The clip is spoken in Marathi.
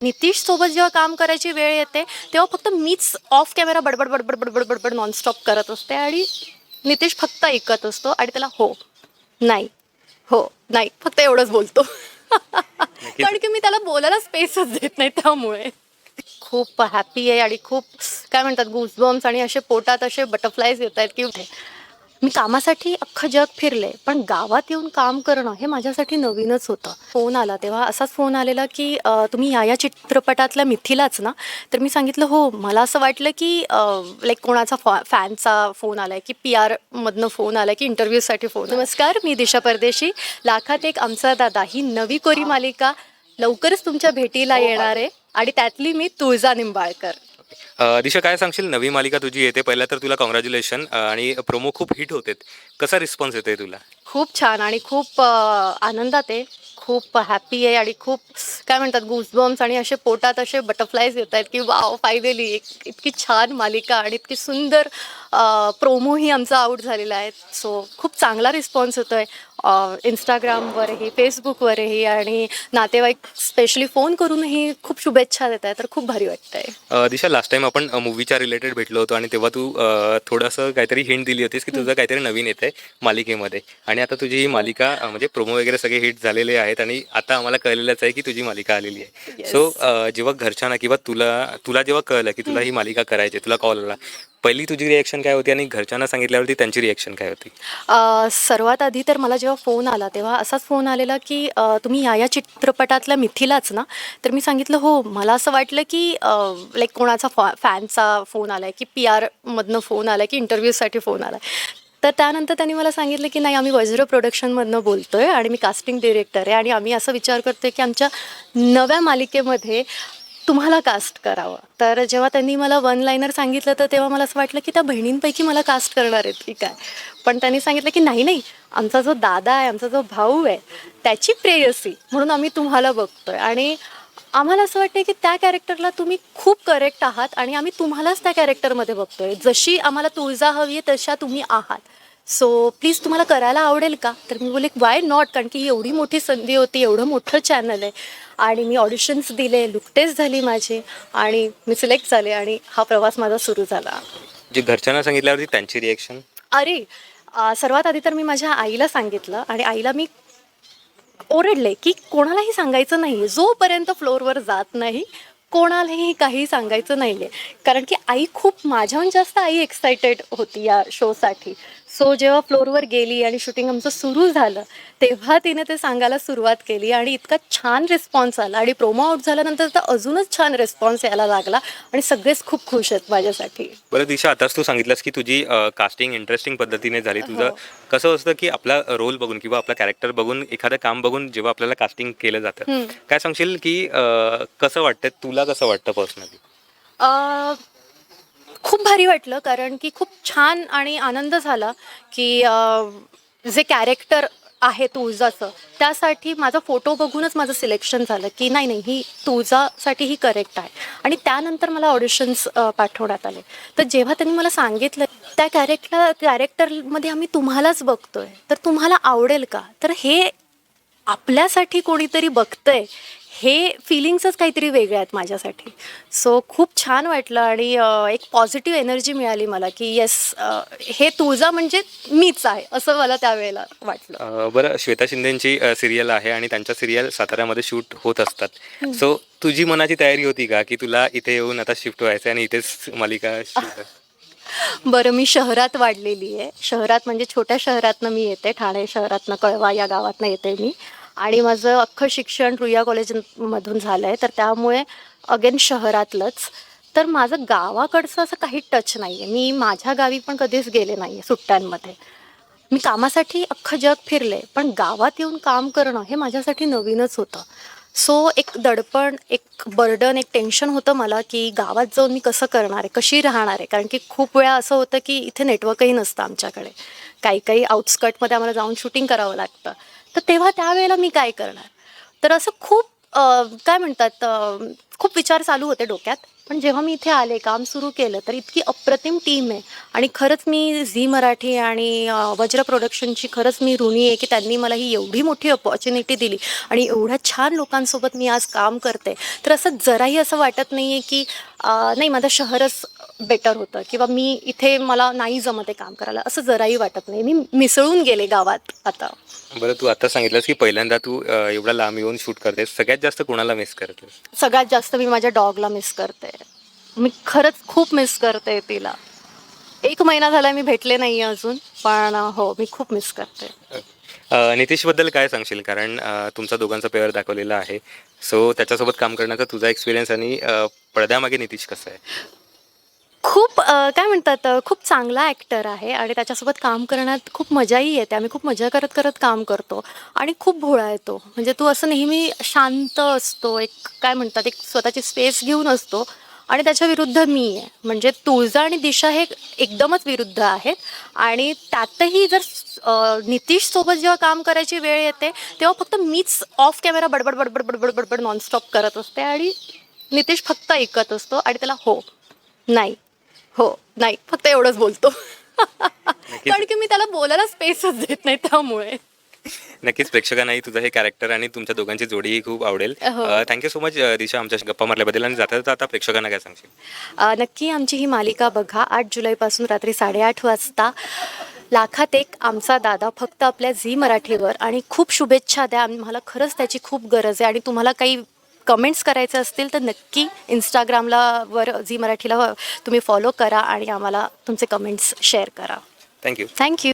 नितीश सोबत जेव्हा काम करायची वेळ येते तेव्हा फक्त मीच ऑफ कॅमेरा बडबड बडबड बडबड बडबड नॉनस्टॉप करत असते आणि नितीश फक्त ऐकत असतो आणि त्याला हो नाही हो नाही फक्त एवढंच बोलतो. कारण की मी त्याला बोलायला स्पेसच देत नाही त्यामुळे. खूप हॅपी आहे आणि खूप काय म्हणतात गुजबॉम्स आणि असे पोटात असे बटरफ्लायज येत आहेत की मी कामासाठी अख्खं जग फिरले पण गावात येऊन काम करणं हे माझ्यासाठी नवीनच होतं. फोन आला तेव्हा असाच फोन आलेला की तुम्ही या या चित्रपटातल्या मिथिलाच ना? तर मी सांगितलं हो मला असं वाटलं की लाईक कोणाचा फॉ फॅनचा फोन आला आहे की पी आरमधनं फोन आला की इंटरव्ह्यूसाठी फोन नमस्कार मी दिशा परदेशी. लाखात एक आमचा दादा ही नवी कोरी मालिका लवकरच तुमच्या भेटीला येणार आहे आणि त्यातली मी तुळजा निंबाळकर. दिशा काय सांगशील? नवी मालिका तुझी येते. पहिला तर तुला कॉंग्रॅच्युलेशन आणि प्रोमो खूप हिट होते कसा रिस्पॉन्स येतोय तुला? खूप छान आणि खूप आनंदात आहे. खूप हॅपी आहे आणि खूप काय म्हणतात गुजबॉम्स आणि असे पोटात असे बटरफ्लायज येत आहेत की वाव फायनली एक इतकी छान मालिका आणि इतकी सुंदर प्रोमोही आमचा आऊट झालेला आहे. सो खूप चांगला रिस्पॉन्स होतो आहे इंस्टाग्रामवरही फेसबुकवरही आणि नातेवाईक स्पेशली फोन करूनही खूप शुभेच्छा देत आहे. तर खूप भारी वाटतं आहे अ, दिशा लास्ट टाइम आपण मूवीच्या रिलेटेड भेटलो होतो आणि तेव्हा तू थोडंसं काहीतरी हिंट दिली होतीस की तुझं काहीतरी नवीन येत आहे मालिकेमध्ये. आणि आता तुझी ही मालिका अ, म्हणजे प्रोमो वगैरे सगळे हिट झालेले आहेत आणि आता आम्हाला कळलेलंच आहे की तुझी मालिका आलेली आहे. सो जेव्हा घरच्यांना किंवा तुला तुला जेव्हा कळलं की तुला ही मालिका करायची तुला कॉल आला पहिली तुझी रिॲक्शन काय होती आणि घरच्यांना सांगितल्यावरती त्यांची रिॲक्शन काय होती? अ, सर्वात आधी तर मला जेव्हा फोन आला तेव्हा असाच फोन आलेला की अ, तुम्ही या या चित्रपटातल्या मिथिलाच ना? तर मी सांगितलं हो मला असं वाटलं की लाईक कोणाचा फॉ फॅनचा फोन आला आहे की पी आरमधनं फोन आला आहे की इंटरव्ह्यूसाठी फोन आला आहे तर त्यानंतर त्यांनी मला सांगितलं की नाही आम्ही वज्र प्रोडक्शनमधनं बोलतो आहे आणि मी कास्टिंग डिरेक्टर आहे आणि आम्ही असा विचार करतो आहे की आमच्या नव्या मालिकेमध्ये तुम्हाला कास्ट करावं. तर जेव्हा त्यांनी मला वन लाईनर सांगितलं तर तेव्हा मला असं वाटलं की त्या बहिणींपैकी मला कास्ट करणार आहेत. की काय पण त्यांनी सांगितलं की नाही नाही आमचा जो दादा आहे आमचा जो भाऊ आहे त्याची प्रेयसी म्हणून आम्ही तुम्हाला बघतोय. आणि आम्हाला असं वाटतं की त्या कॅरेक्टरला तुम्ही खूप करेक्ट आहात आणि आम्ही तुम्हालाच त्या कॅरेक्टरमध्ये बघतोय. जशी आम्हाला तुळजा हवी आहे तशा तुम्ही आहात. सो प्लीज तुम्हाला करायला आवडेल का? तर मी बोले वाय नॉट कारण की ही एवढी मोठी संधी होती एवढं मोठं चॅनल आहे. आणि मी ऑडिशन्स दिले लुक टेस्ट झाली माझी आणि मी सिलेक्ट झाले आणि हा प्रवास माझा सुरू झाला. जे घरच्यांना सांगितल्यावरती त्यांची रिएक्शन अरे सर्वात आधी तर मी माझ्या आईला सांगितलं आणि आईला मी ओरडले की कोणालाही सांगायचं नाही जोपर्यंत फ्लोअरवर जात नाही कोणालाही काही सांगायचं नाही आहे कारण की आई खूप माझ्याहून जास्त आई एक्सायटेड होती या शोसाठी सो जेव्हा फ्लोअरवर गेली आणि शूटिंग आमचं सुरू झालं तेव्हा तिने ते सांगायला सुरुवात केली आणि इतका छान रिस्पॉन्स आला आणि प्रोमो आउट झाल्यानंतर तर अजूनच छान रिस्पॉन्स यायला लागला आणि सगळेच खूप खुश आहेत माझ्यासाठी बरं दिशा आताच तू सांगितलंस की तुझी कास्टिंग इंटरेस्टिंग पद्धतीने झाली तुझं हो. कसं असतं की आपला रोल बघून किंवा आपला कॅरेक्टर बघून एखादं काम बघून जेव्हा आपल्याला कास्टिंग केलं जातं. काय सांगशील की कसं वाटतं तुला कसं वाटतं पर्सनली खूप भारी वाटलं कारण की खूप छान आणि आनंद झाला की जे कॅरेक्टर आहे तुळजाचं त्यासाठी माझा फोटो बघूनच माझं सिलेक्शन झालं की नाही नाही ही तुळजासाठी ही करेक्ट आहे. आणि त्यानंतर मला ऑडिशन्स पाठवण्यात आले. तर जेव्हा त्यांनी मला सांगितलं त्या कॅरेक्टर कॅरेक्टरमध्ये आम्ही तुम्हालाच बघतोय तर तुम्हाला आवडेल का? तर हे आपल्यासाठी कोणीतरी बघतंय हे फिलिंग्सच काहीतरी वेगळे आहेत माझ्यासाठी. सो खूप छान वाटलं आणि एक पॉझिटिव्ह एनर्जी मिळाली मला की येस हे तुळजा म्हणजे मीच आहे असं मला त्यावेळेला वाटलं. बरं श्वेता शिंदेची सिरियल आहे आणि त्यांच्या सिरियल साताऱ्यामध्ये शूट होत असतात. सो तुझी मनाची तयारी होती का की तुला इथे येऊन आता शिफ्ट व्हायचं आणि इथेच मालिका बरं मी शहरात वाढलेली आहे. शहरात म्हणजे छोट्या शहरातनं मी येते ठाणे शहरातनं कळवा या गावातनं येते मी. आणि माझं अख्खं शिक्षण रुईया कॉलेजमधून झालं आहे तर त्यामुळे अगेन शहरातलंच. तर माझं गावाकडचं असं काही टच नाही आहे मी माझ्या गावी पण कधीच गेले नाही आहे सुट्ट्यांमध्ये. मी कामासाठी अख्खं जग फिरले पण गावात येऊन काम करणं हे माझ्यासाठी नवीनच होतं. सो एक दडपण एक बर्डन एक टेन्शन होतं मला की गावात जाऊन मी कसं करणार आहे कशी राहणार आहे? कारण की खूप वेळा असं होतं की इथे नेटवर्कही नसतं आमच्याकडे. काही काही आउटस्कटमध्ये आम्हाला जाऊन शूटिंग करावं लागतं. तर तेव्हा त्यावेळेला मी काय करणार? तर असं खूप काय म्हणतात खूप विचार चालू होते डोक्यात. पण जेव्हा मी इथे आले काम सुरू केलं तर इतकी अप्रतिम टीम आहे. आणि खरंच मी झी मराठी आणि वज्र प्रोडक्शनची खरंच मी ऋणी आहे की त्यांनी मला ही एवढी मोठी अपॉर्च्युनिटी दिली. आणि एवढ्या छान लोकांसोबत मी आज काम करते. तर असं जराही असं वाटत नाही आहे की नाही माझं शहरच बेटर होतं किंवा मी इथे मला नाही जमत आहे काम करायला. असं जराही वाटत नाही. मी मिसळून गेले गावात आता. बरं तू आता सांगितलंस की पहिल्यांदा तू एवढा लांब येऊन शूट करतेस. सगळ्यात जास्त कोणाला मिस करतेस? सगळ्यात जास्त मी माझ्या डॉगला मिस करते. मी खरंच खूप मिस करते तिला. एक महिना झाला मी भेटले नाही अजून पण हो मी खूप मिस करते. नितीशबद्दल काय सांगशील? कारण तुमचा दोघांचा पेअर दाखवलेला आहे. सो त्याच्यासोबत काम करण्याचा तुझा एक्सपिरियन्स आणि पडद्यामागे नितीश कसा आहे? खूप काय म्हणतात खूप चांगला ॲक्टर आहे आणि त्याच्यासोबत काम करण्यात खूप मजाही येते. आम्ही खूप मजा करत करत काम करतो आणि खूप भोळा येतो म्हणजे तू असं नेहमी शांत असतो एक काय म्हणतात एक स्वतःची स्पेस घेऊन असतो आणि त्याच्या विरुद्ध मी आहे. म्हणजे तुळजा आणि दिशा हे एकदमच विरुद्ध आहेत आणि त्यातही जर नितीशसोबत जेव्हा काम करायची वेळ येते तेव्हा फक्त मीच ऑफ कॅमेरा बडबड बडबड बडबड बडबड नॉनस्टॉप करत असते आणि नितीश फक्त ऐकत असतो आणि त्याला हो नाही. हो नाही फक्त एवढंच बोलतो. कारण की मी त्याला बोलायला स्पेसच देत नाही त्यामुळे. नक्कीच प्रेक्षकांनाही तुझं हे कॅरेक्टर आणि तुमच्या दोघांची जोडीही खूप आवडेल. थँक्यू सो मच दिशा आमच्याशी गप्पा मारल्याबद्दल आणि जाता जाता आता प्रेक्षकांना काय सांगशील? नक्की आमची ही मालिका बघा आठ जुलैपासून रात्री साडेआठ वाजता. लाखात एक आमचा दादा फक्त आपल्या झी मराठीवर आणि खूप शुभेच्छा द्या. आम्हाला खरंच त्याची खूप गरज आहे आणि तुम्हाला काही कमेंट्स करायचे असतील तर नक्की इंस्टाग्रामला वर झी मराठीला तुम्ही फॉलो करा आणि आम्हाला तुमचे कमेंट्स शेअर करा. Thank you thank you